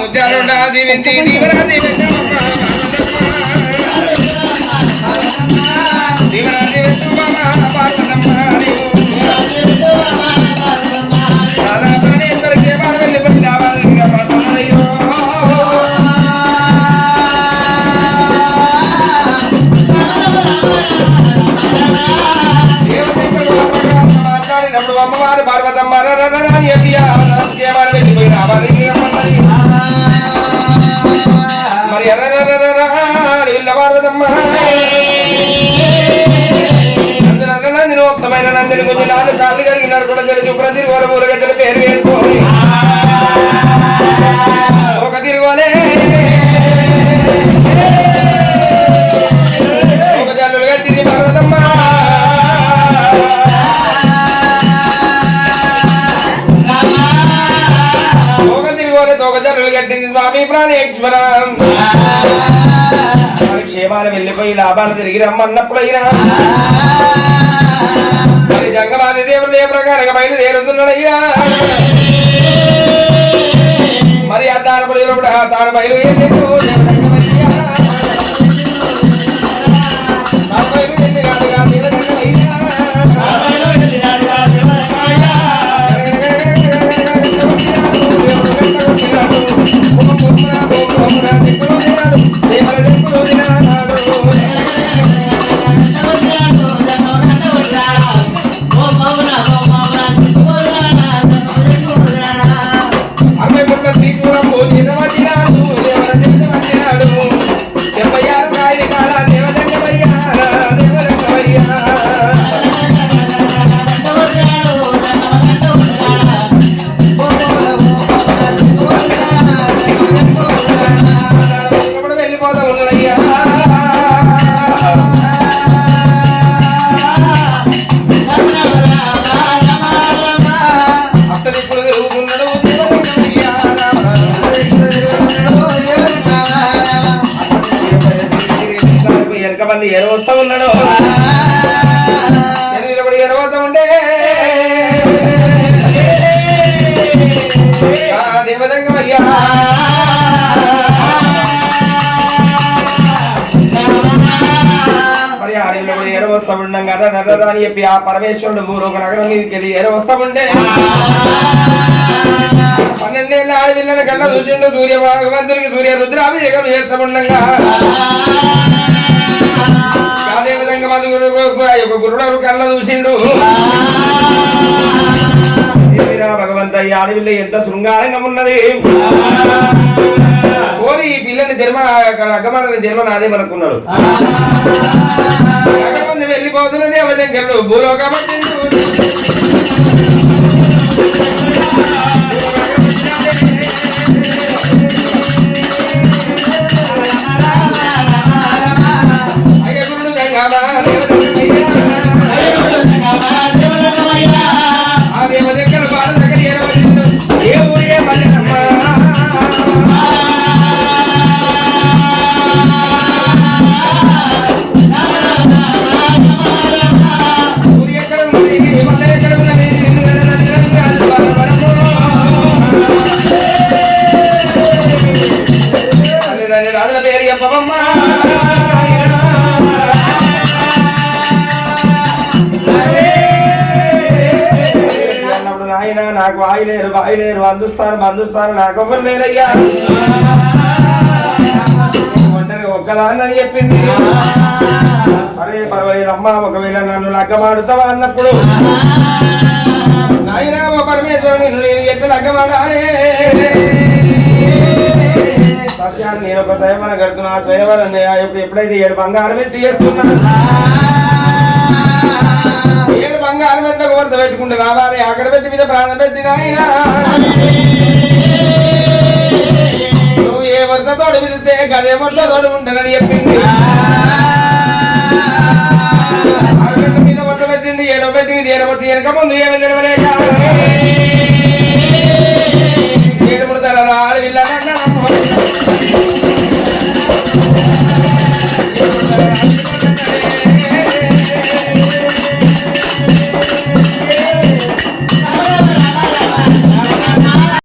ముత్యాలుండా దీవించి దీవెన మాట్లాడినప్పుడు అమ్మవారు పార్వతమ్మ మరి. పార్వతమ్మ. నందిని కొంచెం నాలుగు కాళ్ళు కలిగినారు కూడా తెలుసు. ప్రతి ఊర పేరు ప్రాణేశ్వరం. క్షేమాలు వెళ్ళిపోయి లాభాలు తిరిగి రమ్మన్నప్పుడైనా. మరి జంగమాది దేవుడు ఏ ప్రకారంగా బయలుదేరుతున్నాడయ్యా? మరి ఆ తాను బయలు ఆ తాను బయలుదేరి అమ్మాయి మంది ఎరవస్తా ఉన్నాడు. నిలబడి ఎరవస్తా ఉంటే. ఆ దేవరంగమయ్యా మరి ఆ నిలబడి ఎరవస్తా ఉండంగా. నర్రరా అని చెప్పి ఆ పరమేశ్వరుడు భూలోక నగరం మీదకి వెళ్ళి ఎరవస్తా ఉంటే. పన్నెండేళ్ళ ఆడపిల్లని కన్నా చూసిండు సూర్య భగవంతునికి సూర్య రుద్రాభిషేకం చేస్తా ఉండగా. ఆ యొక్క గురుడు కళ్ళ చూసిండు. భగవంత ఈ ఆడపిల్ల ఎంత శృంగారంగా ఉన్నది? కోరి ఈ పిల్లని జన్మ అగ్గమాన జన్మ నాదే అనుకున్నాడు వెళ్ళిపోతున్నది అవజంకరుడు భూలోకం నాయన నాకు వాయిలేరు వాయిలేరు అందుస్తారు అందుస్తారు నాకు ఎవరు లేరయ్యా ఒంటరి ఒక్కదాన్నని చెప్పింది. సరే పర్వాలేదమ్మా ఒకవేళ నన్ను లగ్గమాడుతావా అన్నప్పుడు? నాయన ఓ నేను ఎట్లా లగ్గమాడాలే. సత్యాన్ని నేను ఒక సేవన కడుతున్నా ఆ సేవన ఎప్పుడైతే ఏడు బంగారం పెట్టి చేస్తున్నా. బంగారం పెట్టుకుంటూ రావాలి అక్కడ పెట్టి మీద ప్రాణం పెట్టిన నువ్వు ఏ వరద తోడు పిలిస్తే గదే వరద తోడు ఉంటానని చెప్పింది మీద వరద పెట్టింది ఏడో పెట్టి మీద ఏడబట్టి వెనక ముందు ఏమి నిలవలేక